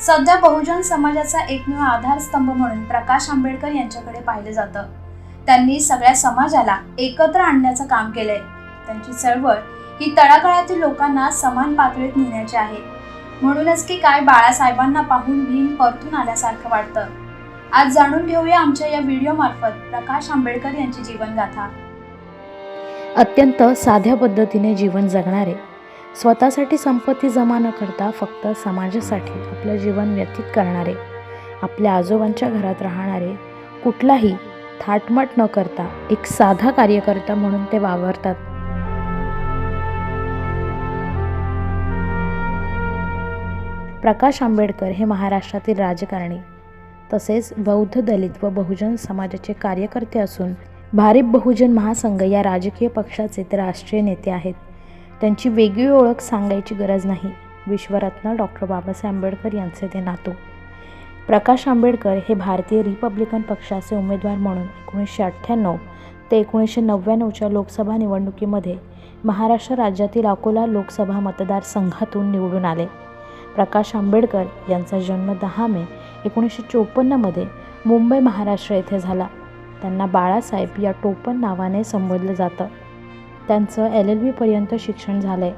सध्या बहुजन समाजाचा एकमेव आधारस्तंभ म्हणून प्रकाश आंबेडकर यांच्याकडे पाहिलं जातं. त्यांनी सगळ्या समाजाला एकत्र आणण्याचं काम केलंय. त्यांची चळवळ ही तळागाळातील लोकांना समान पातळीत नेण्याची आहे. म्हणूनच की काय बाळासाहेबांना पाहून भीम परतून आल्यासारखं वाटतं. आज जाणून घेऊया आमच्या या व्हिडिओ मार्फत प्रकाश आंबेडकर यांची जीवनगाथा. अत्यंत साध्या पद्धतीने जीवन जगणारे स्वतःसाठी संपत्ती जमा न करता फक्त समाजासाठी आपलं जीवन व्यतीत करणारे आपल्या आजोबांच्या घरात राहणारे कुठलाही थाटमट न करता एक साधा कार्यकर्ता म्हणून ते वावरतात. प्रकाश आंबेडकर हे महाराष्ट्रातील राजकारणी तसेच बौद्ध दलित व बहुजन समाजाचे कार्यकर्ते असून भारिप बहुजन महासंघ या राजकीय पक्षाचे ते राष्ट्रीय नेते आहेत. त्यांची वेगळी ओळख सांगायची गरज नाही. विश्वरत्न डॉक्टर बाबासाहेब आंबेडकर यांचे ते नातू. प्रकाश आंबेडकर हे भारतीय रिपब्लिकन पक्षाचे उमेदवार म्हणून एकोणीसशे अठ्ठ्याण्णव ते एकोणीसशे नव्याण्णवच्या लोकसभा निवडणुकीमध्ये महाराष्ट्र राज्यातील अकोला लोकसभा मतदारसंघातून निवडून आले. प्रकाश आंबेडकर यांचा जन्म दहा मे एकोणीसशे चोपन्नमध्ये मुंबई महाराष्ट्र येथे झाला. त्यांना बाळासाहेब या टोपण नावाने संबोधलं जातं. त्यांचं एल एल बीपर्यंत शिक्षण झालं आहे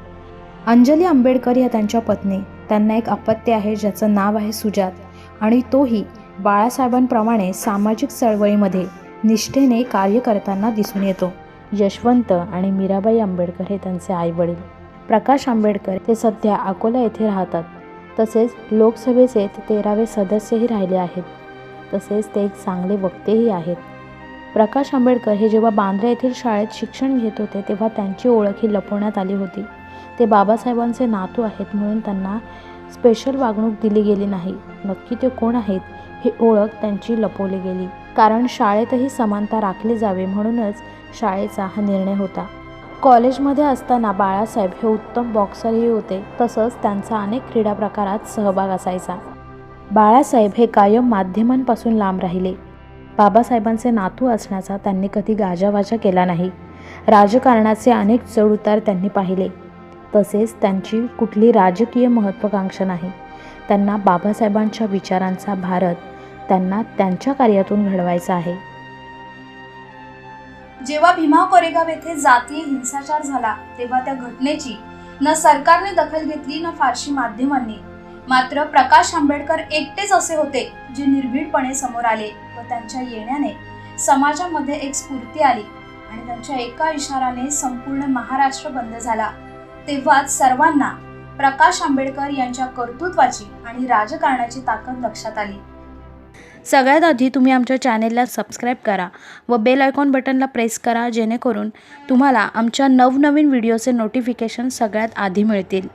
अंजली आंबेडकर या त्यांच्या पत्नी. त्यांना एक अपत्य आहे ज्याचं नाव आहे सुजात. आणि तोही बाळासाहेबांप्रमाणे सामाजिक चळवळीमध्ये निष्ठेने कार्य करताना दिसून येतो. यशवंत आणि मीराबाई आंबेडकर हे त्यांचे आईवडील. प्रकाश आंबेडकर हे सध्या अकोला येथे राहतात. तसेच लोकसभेचे ते तेरावे सदस्यही राहिले आहेत. तसेच ते एक चांगले वक्तेही आहेत. प्रकाश आंबेडकर हे जेव्हा बांद्रा येथील शाळेत शिक्षण घेत होते तेव्हा त्यांची ओळख ही लपवण्यात आली होती. ते बाबासाहेबांचे नातू आहेत म्हणून त्यांना स्पेशल वागणूक दिली गेली नाही. नक्की ते कोण आहेत ही ओळख त्यांची लपवली गेली. कारण शाळेतही समानता राखली जावी म्हणूनच शाळेचा हा निर्णय होता. कॉलेजमध्ये असताना बाळासाहेब हे उत्तम बॉक्सरही होते तसंच त्यांचा अनेक क्रीडा प्रकारात सहभाग असायचा. बाळासाहेब हे कायम माध्यमांपासून लांब राहिले. बाबासाहेबांचे नातू असण्याचा त्यांनी कधी गाजावाजा केला नाही. राजकारणाचे अनेक चढउतार त्यांनी पाहिले. तसेच त्यांची कुठली राजकीय महत्त्वाकांक्षा नाही. त्यांना बाबासाहेबांच्या विचारांचा भारत त्यांना त्यांच्या कार्यातून घडवायचा आहे. जेव्हा भीमा कोरेगाव येथे जातीय हिंसाचार झाला तेव्हा त्या घटनेची न सरकारने दखल घेतली न फारशी माध्यमांनी मात्र प्रकाश आंबेडकर एकटेच असे होते जे निर्भीडपणे समोर आले व त्यांच्या येण्याने समाजामध्ये एक स्फूर्ती आली आणि त्यांच्या एका इशाराने संपूर्ण महाराष्ट्र बंद झाला. तेव्हाच सर्वांना प्रकाश आंबेडकर यांच्या कर्तृत्वाची आणि राजकारणाची ताकद लक्षात आली. सगळ्यात आधी तुम्ही आमच्या चॅनेलला सबस्क्राईब करा व बेल आयकॉन बटनला प्रेस करा जेणेकरून तुम्हाला आमच्या नवनवीन व्हिडिओचे नोटिफिकेशन सगळ्यात आधी मिळतील.